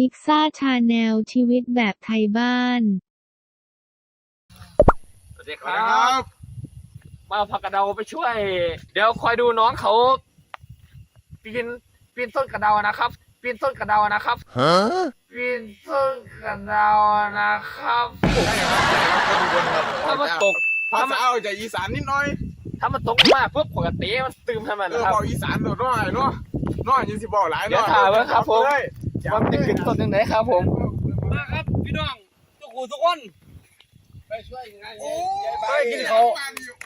มิกซ่าชาแนลชีวิตแบบไทยบ้าน สวัสดีคครัรับ บ มาผักกระเดาไปช่วย เดี๋ยวคอยดูน้องเขาปีนปีนต้นกระเดานะครับปีนต้นกระเดานะครับ Huh? ปีนต้นกระเดานะครับ ถ้ามันตก ภาษาเอาจากอีสานนิดหน่อย ถ้ามันตกมากปุ๊บปกติมันตืมให้มันเออนะครับ บอกอีสานหน่อยหน่อยเนาะหน่อยยังสิบอกหลายหเดี๋น่ยอวยถ่ายไว้ครับผมเลย ว่ามันจะขึ้นต้นยังไงครับผม มาครับพี่น้องทุกคนทุกคนโอ้ไปกินเขา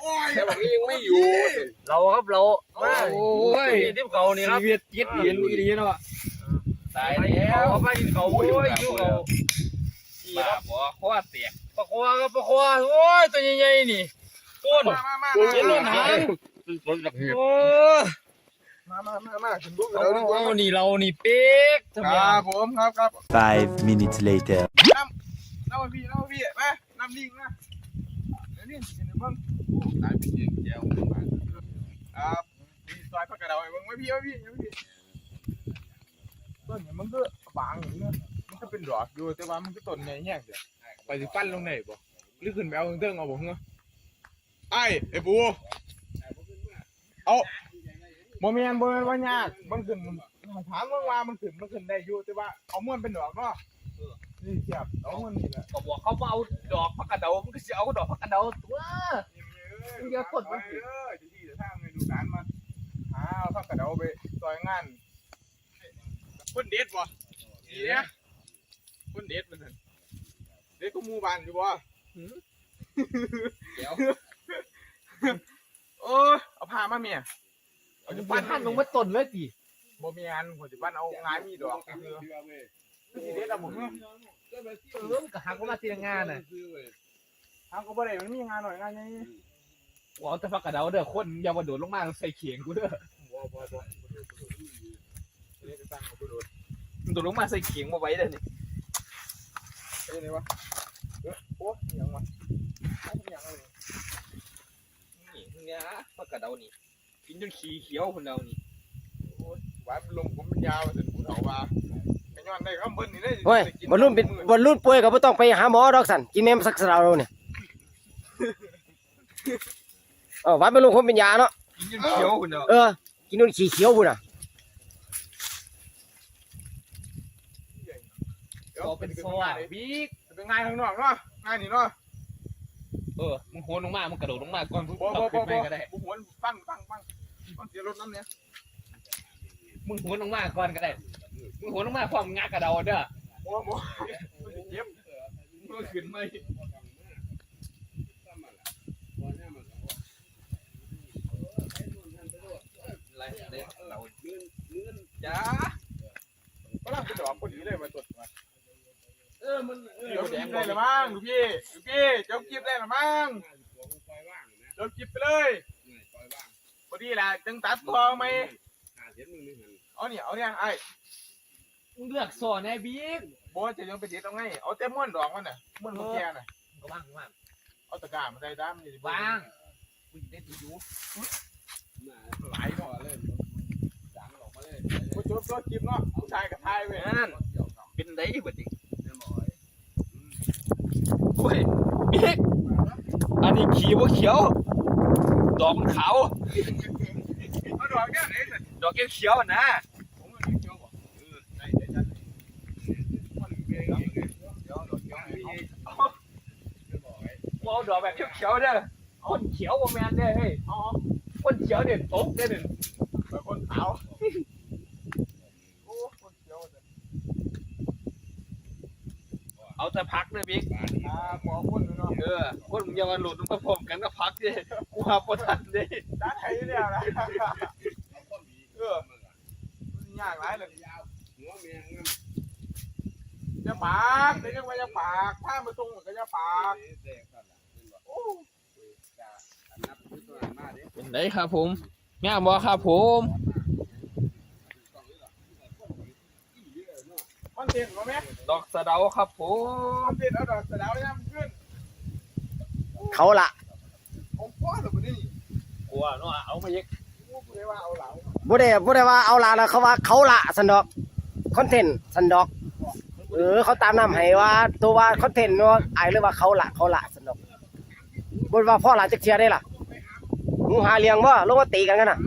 โอ้ยแต่บอกนี้ยังไม่อยู่ เราครับเรามาโอ้ยทิพเขานี่ครับชีวิตจิตเห็นดีๆเนาะตายแล้วไปกินเขาโอ้ยอยู่เขาขี่ครับบ่ขวาเสียกปะควาครับปะควาโอ้ยตัวใหญ่ๆนี่ต้นมามามาเห็นรถหางโอ้ มามามามาถึงลูกเอาแล้วเอานี่เรานี่เป๊กทำคไมรับผมครับครับ Five minutes later. น้ำน้ำพี่น้ำพี่มาน้ำลิงนะเดี๋ยวนี้เห็นไหมเบิ้งตายเป็นเองแก้วครับดีซอยพักกระเดาไอ้เบิ้งไม่พี่ไม่พี่ไม่พี่ต้นเนี่ยมันก็บางอย่างเงี้ยมันก็เป็นดอกอยู่แต่ว่ามันก็ต้นใหญ่แห้งเดี๋ยวไปสิปั้นลงไหนบ่หรือขึ้นไปเอาเรื่องเอาบ่เงี้ยไอ้ไอ้ปูเอา บ่แม่นบ่แม่นว่ายากมันขึ้นถามว่าว่ามันขึ้นมันขึ้นได้อยู่แต่ว่าเอาม้วนเป็นดอกเนาะนี่เทียบเอาม้วนนี่แหละก็บอกเขาว่าเอาดอกผักกระเดามันก็จะเอาดอกผักกระเดาตัวมึงอย่ากดมันสิเออจะที่จะทางในดูการมาอ้าวพักกระเดาไปซอยงานคนเด็ดบ่ดีเนี่ยคนเด็ดมันนั่นเด็ดก็หมู่บ้านอยู่บ่เดี๋ยวโอ้ยเอาผ้ามาเมียเอา จะปั้ปั้นนท่านลงมาต้นเลยดิบ่มีอันผมจะปั้นเอางานมีดอกคือคือเด็ดอะผมเนาะเออมันก็หักออกมาทีละงานน่ะทางก็บ่ได้มันมีงานหน่อยงานไงว่าเอาแต่ผักกระเดาเด้อคนอย่ามาโดดลงมาใส่เขียงกูเด้อบ่บ่บ่เด็ดตั้งเขาบ่โดดมันโดดลงมาใส่เขียงมาไว้เด้อนี่เอ้ยไหนวะเออโอ้ยยังวะเอายังเลยนี่เนี่ยผักกระเดานี่กิ นจนขี้เขียวคนเรานี่หวานลมผมมันยาวถึงภูเขาว่าไอ้ย้อนได้คำเบิ้ลนี่ได้โอ้ยบอลลูนเป็นบอลลูนป่วยก็บ่ต้องไปหาหมอดอกสันกินแม่มสักสลาวเราเนี่ยเออหวานบอลลูนคงเป็นยาเนาะกินจนเขียวคนเราเออกินนู่นขี้เขียวพุ่นน่ะก็เป็นโซ่บิ๊กเป็นงานข้างนอกเนาะงานนี่เนาะเออมึงโหนลงมามึงกระโดดลงมาก่อนมึงบ่บ่ขึ้บ่นไปบ่ก็ได้บุหัวปังปังปังปัง เสียรถน้ำเนี่ยมึงโหนลงมาก่อนก็ได้ มึงโหนลงมาความงากระเดาเด้อบ่บ่เจ็บมึงขึ้นไหมอะไรเด้อเราจ้าก็รับเป็นดอกพอดีเลยมาตรวจมาเออมันเออเดี๋ยวแดกิงบเลได้ยละมั้งดูพี่ดูพี่เจ้ากิบได้ละมั้งเจ้ากิบไปเลยพอ ดีแหละจังตัดตัวไหมเอาเนี่ยเอาเนี่ยไอ้มึงเลือกโซ่แน่บิ๊กบ่จะยังไปเด็ดเอาไงเอาแต่ม้วนดอกมันน่ะม้วนของแกน่ะก็ว่างว่างเอาตะกร้ามาใส่ด้ามนี่ว่างกูจะได้ดูอยู่หลายเนาะผู้ชมก็คลิปเนาะผู้ชายกับทายเว้ยนั่นเป็นไรบัดนี้โอ้ยบิ๊กอันนี้ขีว่าเขียว ดอกมันขาวเอาดอกเนี่ยไหนสิดอกเขียวๆนะผมมันเขียวบ่เออได้ได้ได้มันเขียวเขียวดอกเขียวเอามเอาดอกแบบเขียวๆเด้อคนเขียวว่าแมนเด้อเฮ้ยเอาคนเขียวเด่นตกเด้อเด่นไปคนขาวโอ้คนเขียวเด้อ เอาแต่พักเด้อบิ๊กอ่าหมอคนเนาะเออคนมึงอย่ามาหลุดมาพร้อมกันก็พักเด้กูหาบ่ทันเด้ตาไทยเนี่ยนะเออมันยากหลายเลยจะปากเดี๋ยวยังไปจะปากถ้ามาตรงก็จะปากโอ้เป็นไรครับผมงามบ่ครับผม มันเต็มหรอแม่ดอกสะเดาครับผมมันเต็มเอาดอกสะเดาวเนี่ยมันขึ้นเขาละผมป้อนหรือเปล่านี่กลัวเนาะเอามาเยกกูเลยว่าเอาเหลาบ่ได้บ่ได้ว่าเอาละแล้วเขาว่าเขาละสันดอกคอนเทนต์สันดอกเเออเขาตามน้ำให้ว่า ตัวว่าคอนเทนต์ว่าอายหรือว่าเขาละเขาละสนุกบนว่าพ่อหลานจะเชียร์ได้ล่ะมึงหาเลี้ยงบ่ลงมาตีกันกันน่ะ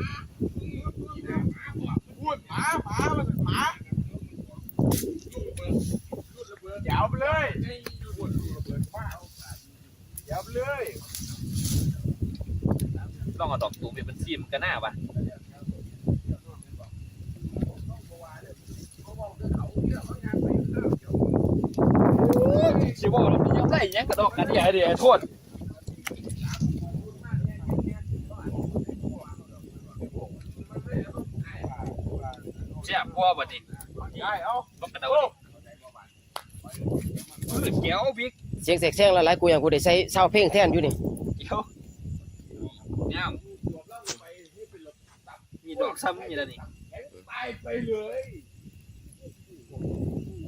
พูดหมาหมามันหมา เดี๋ยวไปเลยเดี๋ยวไปเลยต้องเอาดอกตูมเป็นซีมกันหน้าปะชิวบอกแล้วมันยังได้ยังกระดอกกันใหญ่เดี๋ยวโทษเจ้าพ่อบัดนี้ได้เอาต้องกระโดดมือ เกี้ยวบิ๊กเสียงเสกแซงหลายๆกูอย่างกูได้ใช้เศร้าเพลงแทนอยู่นี่เกี้ยวเนี่ยมีดอกซ้ำมีอะไรนี่ตายไปเลย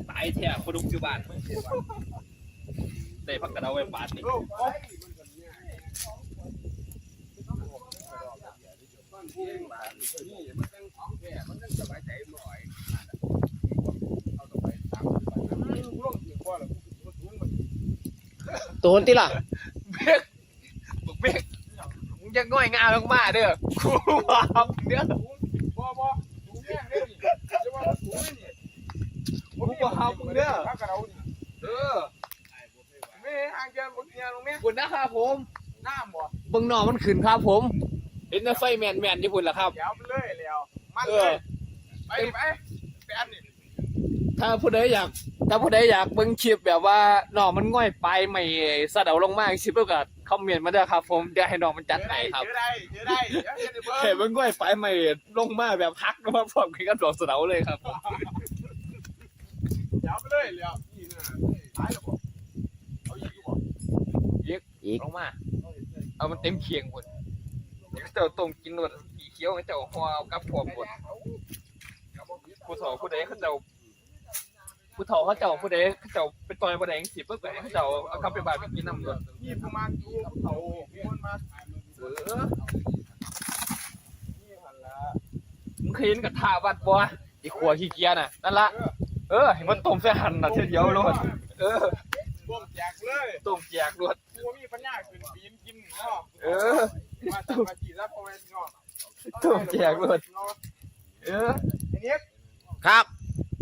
ตายแท้คนดุอยู่บ้านได้พักกระเดาไว้บาทนี่โอ้ย โตนติล่ะเบกบอกเบกมึงจะง่อยงามมากๆเด้อกูว่าเด้อบ่บ่สูงแม่งเลยนี่จะว่าสูงเลยนี่กูว่ามึงเด้อพักกับเรานี่เออแม่ห่างกันบ่เกียร์ลงแม่คุณนะครับผมน้ำบ่เบิ่งหนอมันขึ้นครับผม เห็นแต่ไฟแมนแมนๆญี่ปุ่นล่ะครับ เดี๋ยวไปเลยแล้วมันเอเลอยไปดิไปไปอันนี้ถ้าผู้ใดอยาก ถ้าผู้ใดอยากเบิ่งคลิปแบบว่าหนอมันง่อยไปไม่สะเดาลงมากสิเพิ่นก็คอมเมนต์มาด้อครับ ผมเดี๋ยวให้น้องมันจัดให้ครับเจอได้เจอได้เดี๋ยวเห็นเบิ่งเห็นมันง่อยไปไม่ลงมากแบบฮักมาพร้อมกันกับดอกสะเดาเลยครับเดี๋ยวไปเลยแล้วนี่นะตายแล้วบ่เอาอีกบ่อีกลงมาเอามันเต็มเคียงหมดเดี๋ยวเจ้าต้มกินหมดสีเขียวเจ้าหัวกับพวกหมดผู้เฒ่าผู้ใดเขาเจ้า ผู้เฒ่าเขาเจ้าผู้ใดเขาเจ้าเป็นต่อยผู้ใดจังสิเพิ่นก็ให้เขาเจ้าเอากลับไปบ้านไปกินน้ำเลยนี่ประมาณอยู่กับเขาคนมาเออนี่หันละมึงเคยเห็นกระทะวัดบ่ไอ้ขัวขี้เกียจน่ะนั่นละเออให้มันต้มใส่หั่นน่ะเทีเดียวโลดเออบ่มแจกเลยต้มแจกโลดกูมีปัญญาขึ้นปีนกินเนาะเออมาจากมาจีรับพ่อแม่เนาะต้มแจกโลดเออไอ้เนี้ยครับ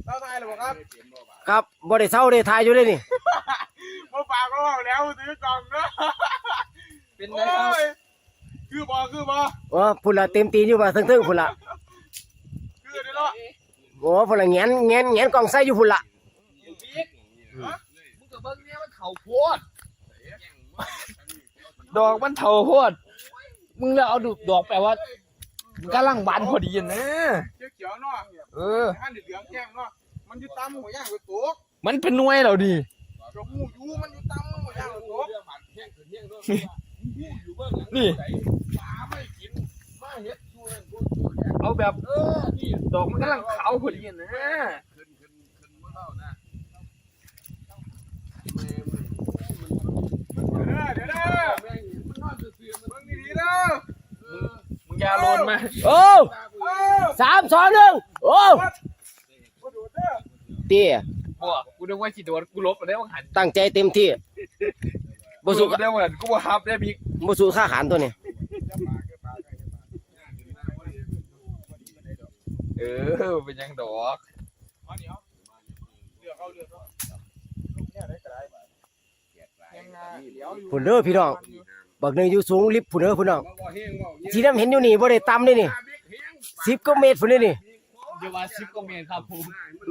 เล่าทายหรือเปล่าครับครับบ่ได้เศร้าได้ทายอยู่เลยนี่มาฝากก็บอกแล้วซื้อกล่องเนาะเป็นไงโอ้ครับยคือบ่คือบ่อ๋อพุ่นละเต็มตีนอยู่ว่าเทิงๆพุ่นละคือเด้อเนาะโอ้พุ่นละแงนแงนแงนกล่องใส่อยู่พุ่นละมึงก็เบิ่งเนี่ยมันเฒ่าโพดดอกมันเฒ่าโพดมึงแล้วเอาดูดอกแปลว่ามันกำลังบานพอดีนะเขียวๆเนาะเออท่านเหลืองแจ้งเนาะ มันอยู่ตามหัวย่างหัวโตกมันเป็นหน่วยแล้วดิจมูกอยู่มันอยู่ตามหัวย่างหัวโตกนี่ปลาไม่กินมาเฮ็ดช่วยพวกเอาแบบเออนี่ดอกมันกำลังขาวพอดีนะขึ้นขึ้นขึ้นบ่เท่านะเดี๋ยวเด้อเดี๋ยวเด้อมันนอนซื่อๆมันดีๆเด้อมึงอย่าโลนมาโอ้เอ้าสามสองหนึ่งโอ้บ่ดูเด้อ เตี้ยบ่กูนึกว่าสิโดนกูลบไปได้ว่าหันตั้งใจเต็มที่บ่สู้กูได้ว่าหันกูบ่ฮับได้บิ๊กบ่สู้ค่าขานตัวนี้เออเป็นยังดอกเอาเดี๋ยวเลือกเอาเลือกเอาเนี่ยได้ก็ได้ยังไงเดี๋ยวอยู่พุ่นเด้อพี่น้องบักหนึงอยู่สูงลิฟต์พุ่นเด้อพุ่นน้องสีน้ำเห็นอยู่นี่บ่ได้ต่ำเลยนี่10กว่าเมตรพุ่นเลยนี่ เดี๋ยวว่า10กว่าเมตรครับผม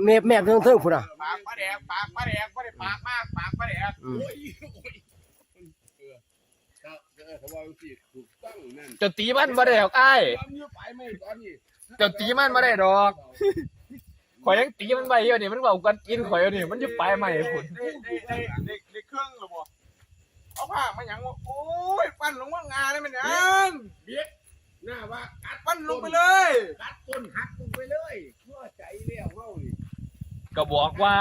เมตรแมบเทิงๆพุ่นน่ะ ปากปลาแดกปากปลาแดกไม่ได้ปากมากปากปลาแดกอืมเจะตีมันบ่ได้ดอกอ้ายเจะตีมันบ่ได้ดอกข่อยยังตีมันไว้อยู่นี่มันเว้ากันกินข่อยอยู่นี่มันอยู่ปลายไม้พุ่นได้ได้ได้ได้ได้เครื่องหรือบ่เอาผ้ามาหยังวะโอ้ยปั้นลงว่างาได้ไหมเนี่ยเบียด หน้าว่ากัดมันลงไปเลยกัดต้นหักลงไปเลยเพื่อใจเลี้ยวเฮาก็บอกว่า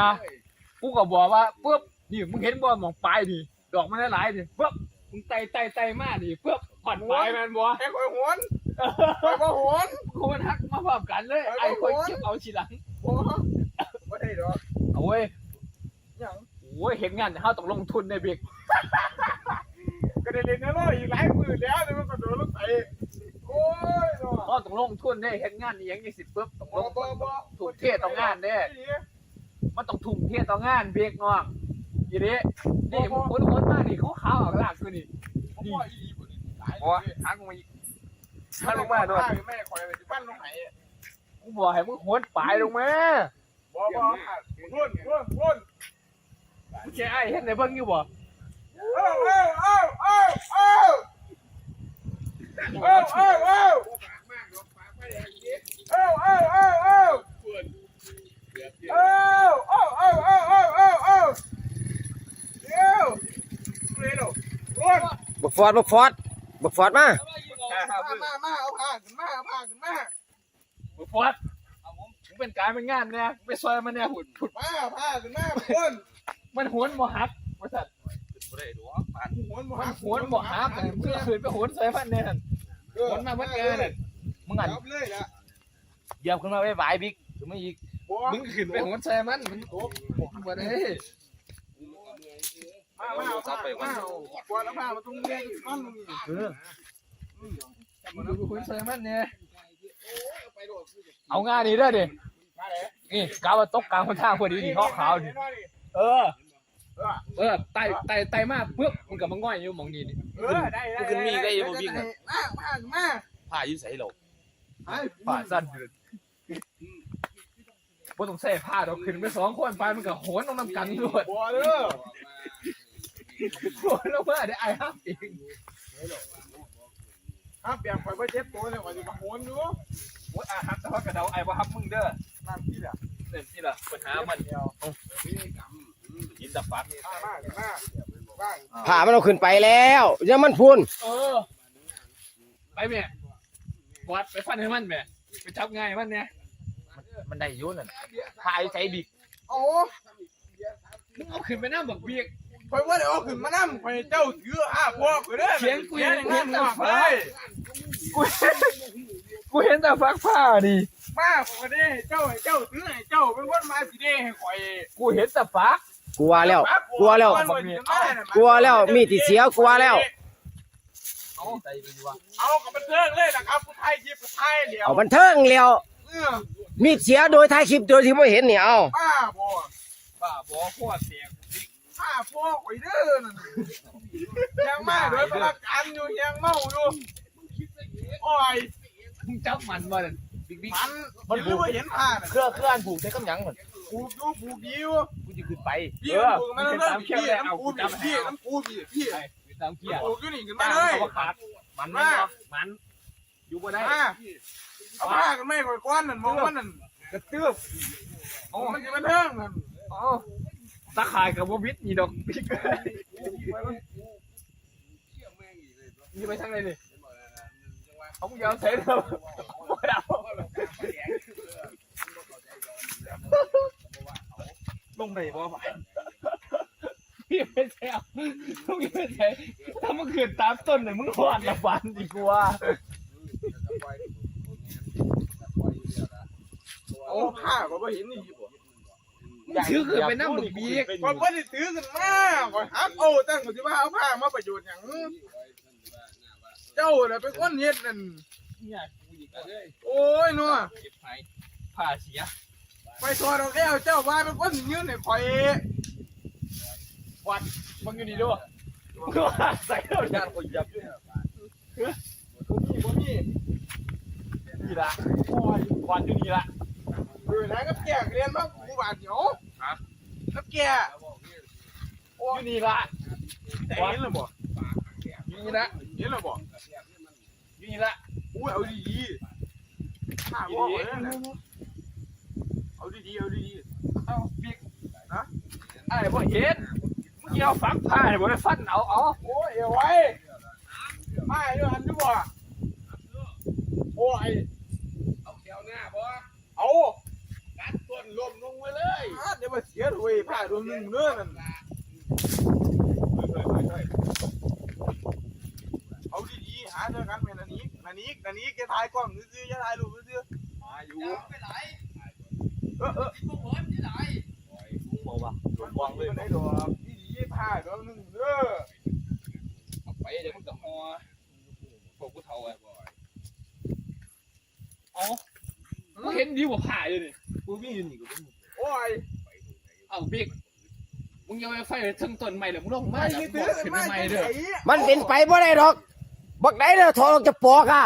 กูก็บอกว่าปุ๊บนี่มึงเห็นบอลมองไปดิดอกมันหลายดิปุ๊บมึงไต่ไต่ไต่มากดิปุ๊บผ่อนปลายมันบ่ไอ้คอยหวนไอ้คอยหวนกูมันหักมาพร้อมกันเลยไอ้คอยเก็บเอาทีหลังโอ้บ่ได้ดอกเอาเว้ยยังโอ้ยเห็นงานเขาต้องลงทุนในเบรกก็ได้เล่นนะเนาอีกหลายหมื่นแล้วแต่มันก็โดนลูงไป ก็ต้องลงทุนได้เห็นงานอหย่างนี้สิปุ๊บต้องลงทุนถูกเทศต้องงานเด้มันต้องถุ่มเทต้องงานเบียกนอกอีนี้นี่คนคนมากนี่เขาขาวออกลากคือนี่โอ้ทักมาอีกทักลงมาด้วยแม่คอยไปปั้นลงไหนกูบอกให้มึงโหนปลายลงมาบ่บ่รุ่นรุ่นรุ่นมึงใช่ไอ้เห็นไหนเพิ่งอยู่บ่เอ้าเอ้าเอ้าเอ้า เอ้าเอ้าเอ้าเอ้าเอ้าเอ้าเอ้าเอ้าเอ้าเอ้าเอ้าเอ้าเอ้าเอ้าเร็วเร็วอ้อนบักฟอดบักฟอดบักฟอดมามามาเอาผ่านมาเอาผ่านมาบักฟอ้ดผมเป็นการเป็อ้านเนี่ยไปซอยมันเนี่ยหุ่อ้าอ้าขึ้นมาคนมันโอ้นมหักบริษัอ หวนบ่มันหักโหนบ่ฮักเนี่ยมึงก็ขืนไปโหนใส่มันเนี่ยนั่นเออโหนมาเมื่อเกินน่ะมึงอันจับเลยนะเหยียบขึ้นมาไปบายบิ๊กถึงไม่อีกบ่มึงขืนไปโหนใส่มันมันโอ้บ่ได้มามาเอาผ้ามาเอาปวดเอาผ้ามาตรงนี้มันตรงนี้เออมึงดูโหนใส่มันเนี่ยเอางานนี้เด้อดินี่กาวาตกกลางคนทางพอดีนี่ขาวขาวๆนี่ เออเออไต่ไต่ไต่มาปุ๊บมันกับมันง่อยอยู่หมองนี้นี่เออได้ได้ขึ้นมีได้บ่วิ่งมาอะมาผ้าขึ้นมาผ่าอยู่ใส่หลงไอ้ผ่าสั้นอยู่บ่ต้องใส่ผ้าดอกขึ้นไปสองคนไปมันก็โหนลงน้ำกันด้วยบ่เด้อโหนลงมาได้ไอ้ฮับเองห้ามเปียกไปบ่เจ็บตัวเลยว่าสิมาโหนอยู่โอ้ยอาฮับแต่ว่ากระเดาไอ้บ่ฮับมึงเด้อนั่นที่ละเด่นที่ละปัญหามันกินแต่ฟั กผ้ามาขึ้นมาบ้างผ่ามันเอาขึ้นไปแล้วยังมันพูนเออ ไปแม่วัดไปฟันให้มันแม่ไปจับง่ายมันเนี่ยมันได้ยุ่นน่ะพายใจบิกโอ้มึงเอาขึ้นไปน้ำบักเบียกคอยว่าเดี๋ยวเอาขึ้นมานำคอยเจ้าถือห้าพวกเด้อเสียงกูยังเห็เห็นนหแต่น้าฟ้าฟ้ากูกูเห็นแต่ฟักผ้าดิมาพอดีเจ้าให้เจ้าถือให้เจ้าเป็นคนมาสิเด้ให้คอย กูเห็นแต่ฟัก กลัวแล้ว กลัวแล้ว กลัวแล้ว มีที่เสียกลัวแล้วเอาใจดีวะเอากับบันเทิงเลยนะครับผู้ไทยคลิปผู้ไทยเดี๋ยวเอาบันเทิงแล้ว เออมีเสียโดยท้ายคลิปโดยที่ไม่เห็นเนี่ยเอาป้าบ่บ้าบอพวกเสียงห้าพวกไว้เด้อนั่นยังมาโดยประกันอยู่ยังเมาอยู่โอ้ยมึงจับมันมาเลยบิ๊กบิ๊กมันเห็นหรือว่าเห็นผ้าน่ะเครื่องเครื่องผูกใช้กำยังเหมือนผูกอยู่ผูกดีอยู่กู จะขึ้นไปพี่เออผูกมัมานเป็นเริ่ตามมเขี้ยวพี่แล้วเอาน้ำปูกูพี่จำให้พี่เอาน้ำปูพี่พี่ไปตามเขี้ยวผูกอยู่นี่ขึ้นมามาเลเลยยขาดมันไม่มันอยู่บ่ได้มาเอาผ้ากันไม่ก่อยก้อนนั่นมองมันนั่นกระเตื้อบโอ้มันจะมาเทิงนั่นอ๋อตาขายกับวบิดนี่ดอกบิ๊กนี่ไปทางไหนนี่เขามึงยาวเสร็จแล้วบ่ได้ ลงไปบ่ไปพี่ไม่ใช่มึงไม่ใช่ถ้ามึงขืนตามต้นเนี่ยมึงหอดละฟันดีกว่าโอ้ผ้าก็ไม่เห็นนี่บ่ชื่อคือไปนั่งบึกบีกก่อนว่าจะถือขึ้นมาก่อนฮักโอ้ตั้งกูที่ว่าเอาผ้ามาประโยชน์อย่างเจ้าน่ะเป็นคนเฮ็ดนั่นเนี่ยกูอีกแล้วโอ้ยนัวเก็บไผ่ผ่าเสีย ไปทอดเอาแล้วเจ้าว่าเป็นคนยืนให้ข่อยวัดมึงอยู่นี่ด้วยใส่เราจานคนยับด้วยบ่มีบ่มีนี่ละโอ้ยควันอยู่นี่ละเออนะกับแกเรียนมากูบาดเดียวกับแกอยู่นี่ละแต่เห็นแล้วบ่อยู่นี่ละเห็นแล้วบ่อยู่นี่ละอุ้ยเอาดีๆผ้าบ่เอาเลยนะ เอาดีๆเอาดีเอ้าบิ๊กนะไอ้บ่เห็นมึงเกี่ยวฝังผ้าเนี่ยบ่ได้ฟันเอาเอาๆโอ้ยเอาไว้มาอยู่หันอยู่บ่โอ้ยเอาแถวหน้าบ่เอากัดต้นลมลงมาเลยอะเดี๋ยวมาเสียด้วยผ้าตัวหนึงเด้อนั่นเอาดีๆหาเจอกันแม่นันนี้นันนี้นันนี้แกถ่ายกล้องซื่อๆอย่าถ่ายรูปซื่อมาอยู่ๆ เออเออที่บ่หมดที่ไหนมึงบอกป่ะวางเลยมันได้ดอกนี่ดีผ้าดอกนึงเด้อเอาไปเดี๋ยวมันก็ฮอพวกผู้เฒ่าอะเอ๋อเห็นดีกว่าผ่าเลยนี่กูมีอยู่นี่กูมีโอ้ยเอาบิ๊กมึงยังไปไฟถึงต้นไม้เลยมึงลงมาไม่จากมีบ่ตื้อขึ้นไม่ไม้ไม่เด้อมันเป็นไปบ่ได้ดอกบักไหนเด้อถอดออกจากปอกอะ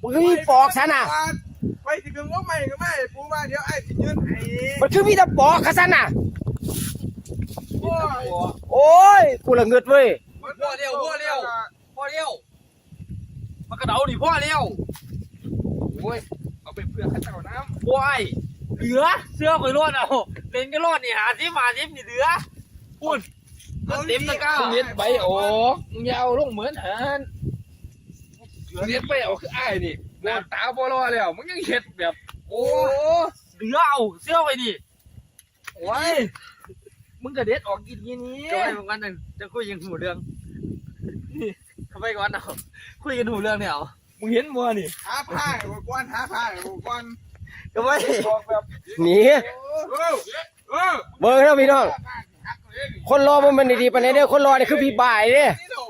มันคือมีปอกซะน่ะ สิเพิ่งว่าไม่ก็ไม่ปูว่าเดี๋ยวไอ้สิยืนให้มันคือมีแต่ปอกซะน่ะ โอ้ยโอ้ยกูละเงิดเว้ย พ่อเร็วพ่อเร็วพ่อเร็วมากระเดาดิพ่อเร็วโอ้ยเอาไปเพื่อข้าเจ้าน้ำบอยเหลือเสื้อไปรอดเอาเล่นก็รอดนี่หาทิมหาทิมนี่เหลือพูดเต็มตะกร้ามึงเลี้ยงไปโอ้มึงอยาวลงเหมือนหันมึงเลี้ยงไปเอาคืออ้ายนี่ หน้าตาบ่รอแล้วมึงยังเฮ็ดแบบ โอ้เหลือเอาเสื้อไปดิโอ้ยมึงกระเด็ดออกกินยี่นี้ก็ไปเหมือนกันหนึ่งจะคุยกันหูเรื่องนี่เข้าไปก่อนเอาคุยกันหูเรื่องเนี่ยเอามึงเห็นมัวนี่หาผ้าบุกวนหาผ้าบุกวนก็ไปบอกแบบหนีเออเออเบิ่งแล้วพี่น้องคนรอบ่แมันดีๆปานใดเด้อคนรอนี่คือพี่บ่ายเด้นี่เรา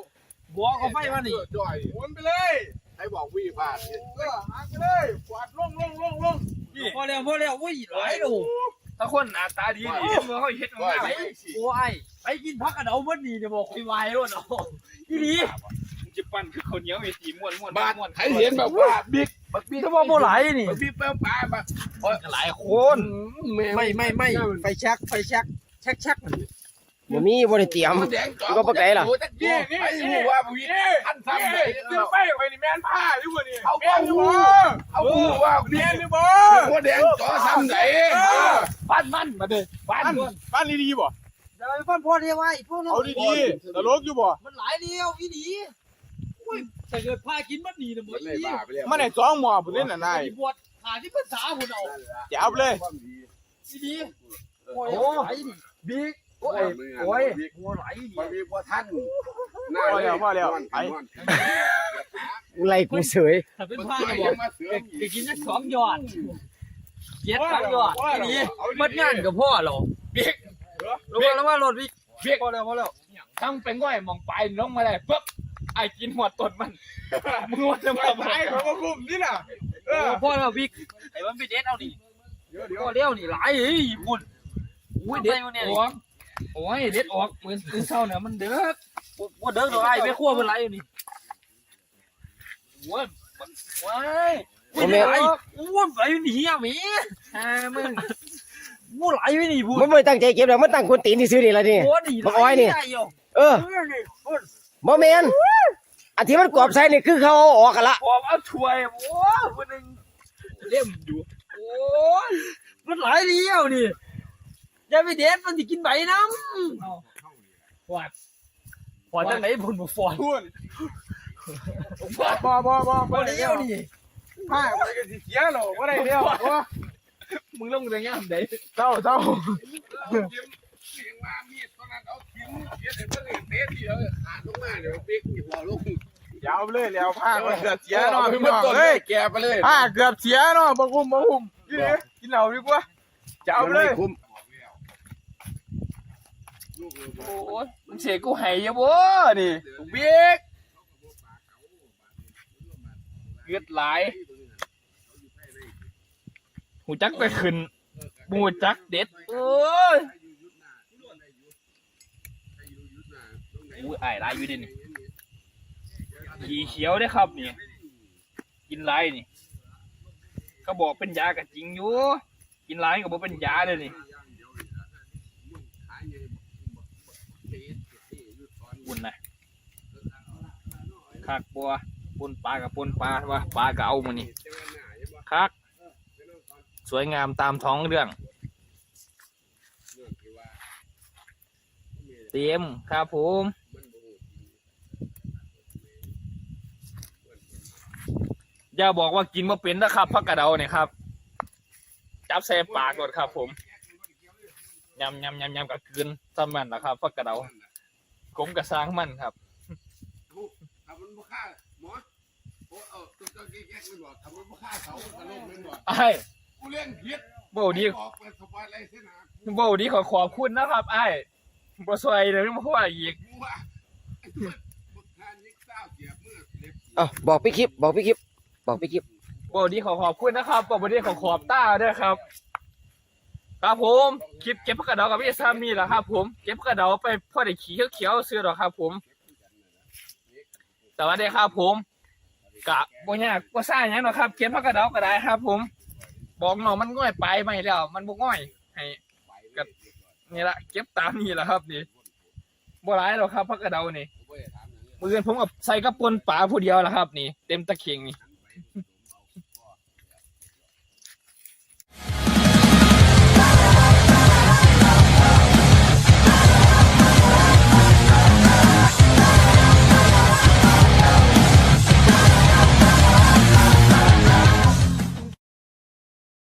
บัวก็ไปมานี่จ่อยวนไปเลย ให้บอกวิ่งผ่านเออหาไปเลยกวาดลงลงลงลงพอแล้วพอแล้วอุ้ยหลายดูถ้าคนหน้าตาดีนี่เห็นมัวเขาเฮ็ดมึงได้โอ้ยไปกินพักกระเดาเมื่อนี่จะบอกคุยวายรุ่นเอาอีดีมึงจะปั้นคือคนเหนียวไอ้สีม่วนม่วนบาดม่วนให้เห็นแบบว่าบิ๊กบักบี้ถ้าว่าโมไหลนี่บิ๊กเป้าปลาแบบหลายคคนไม่ไม่ไม่ไฟแช็กไฟแช็กแช็กแช็ก บ่มีบ่ได้เตรียมแดงจ่อก็บ่ไกลล่ะนี่นี่นี่ว่าบิ๊กท่านทำเลยเสื้อไปไปนี่แม่นผ้าอยู่บ่นี่เอาแม่อยู่บ่เอากูว่าแม่นอยู่บ่หัวแดงจ่อซ้ำไหนปั้นมันมาเด้อปั้นบ้านมันบ้านดีๆบ่จะไปฟันพ่อเรียกว่าพ่อเอาดีๆตลกอยู่บ่มันหลายเดียวอีดีอุ้ยแต่เกิดพากินมันหนีนะบ่อีมันได้สองหม้อพุ่นเล่นน่ะนายบวชหาที่ภาษาพุ่นเอาจะเอาไปเลยอีดีโอ้ยดิบิ๊ก โอ้ยโอ้ยหัวไหลดิมันมีพอท่านพอแล้วพอแล้วไปกูไล่กูเสยถ้าเป็นผ้าก็บอกไปกินสักสองยอดเจ็ดสองยอดอีดีมัดงานกับพ่อเหรอบิ๊กระวังระวังรถบิ๊กบิ๊กพอแล้วพอแล้วตั้งเป็นก้อยมองไปลงมาได้ปุ๊บไอ้กินหัวต้นมันมึงว่าจะมาไปเขาก็คุมนี่น่ะเออพ่อแล้วบิ๊กไอ้มันไปเด็ดเอาดิเดี๋ยวเดี๋ยวพ่อเลี้ยวนี่หลายเอ้ยพุ่นอุ้ยเด็ดออก โอ้ยเด็ดออกเหมือนตื่นเช้าเนี่ยมันเด้อว่าเดินตัวไอ้ไปขั้วเป็นไรอยู่นี่ว้ยว้ายว่าไหลว่าไหลอยู่นี่อะหมีฮ่ามึงว่าไหลอยู่นี่พุ่นมันบ่ได้ตั้งใจเก็บดอกมันตั้งคนตีนซื่อๆนี่ล่ะนี่โอ้นี่บักอ้อยนี่เออเออนี่พุ่นบ่แม่นอันที่มันกรอบใส่นี่คือเขาเอาออกกันละพอเอาช่วยโอ้ยคนนึงเล่มดูโอ้ยมันไหลเดียวนี่ อย่าไปเด็ดมันจะกินใบน้ำฟอดฟอดจังไหนพุ่นบ่ฟอดพูดบ่บ่บ่บ่บ่ได้เดีเดียววนี่ผ้าไปก็สิเสียหรอกบ่ได้เดียวบ่มึงลงแต่ย่ามใดเจ้าเจ้าขาดลงมเดี๋ยวบิ๊กหัวลงยาวเลยแล้วผ้าเกือบเสียเนาะพี่มัน้องเฮ้ยแกไปเลยผ้าเกือบเสียเนาะบ่คุ้มบ่คุ้มกินเหล้าดีกว่าจะเอาไปเลยคุ้ม โอ้ยมึงเสียกูหายยังบ่นี่เบียกเกิดหลายหูจักไปขึ้นหูจักเด็ดโอ้ยอุ้ยไอ้ลายอยู่ดินี่ขี่เขียวได้ครับนี่กินไรนี่เขาบอกเป็นยาก็จริงอยู่ กินไรก็บอกเป็นยาเลยนี่ บุญนะคักบัวปนปลากับปนปลาว่าปลาก็เอามานี่คัก สวยงามตามท้องเรื่อง เตรียมครับผมอย่าบอกว่ากินมาเป็นนะครับพักกระเดาเนี่ยครับ จับใส่ปากก่อนครับผมยำยำยำยำกับกืนซ้ำมันนะครับพักกระเดา กลมกระซ้างมันครับทำมันบ่ฆ่าหมอโอ้เออตุ๊กตาแก๊กๆมันบอกทำมันบ่ฆ่าเขามันก็ลงมันบอกไอ้กูเล่นผิดเว้าดีออกไปสบายไรเส้นหาเว้าดีขอขอบคุณนะครับไอ้ายบ่ซวยเลยบ่ว่าอีก กูว่าไอ้ตัวบุกทานยิกเศร้าเสียบมือเล็บอะบอกพี่คลิป บอกพี่คลิป บอกพี่คลิปเว้าดีขอขอบคุณนะครับบ่ได้ขอขอบตาด้วยครับ ครับผมคลิปเก็บผักกระเดากับพี่ซ้ำนี่แหละครับ ผมเก็บผักกระเดาไปพ่อได้ขี้เขียวๆซื้อหรอกครับ ผมสวัสดีครับผมกะบ่ยากบ่ซ่าหยังหรอกครับ เก็บผักกระเดาก็ได้ครับ ผม บอกหน้อมันง่อยไปไม่แล้ว มันบ่ง่อยให้ก็นี่ละเก็บตามนี่แหละครับนี่บ่หลายหรอกครับผักกระเดานี่มืออนผมกับใส่กระปุนปลาผู้เดียวละครับ นี่ เต็มตะเคียงนี่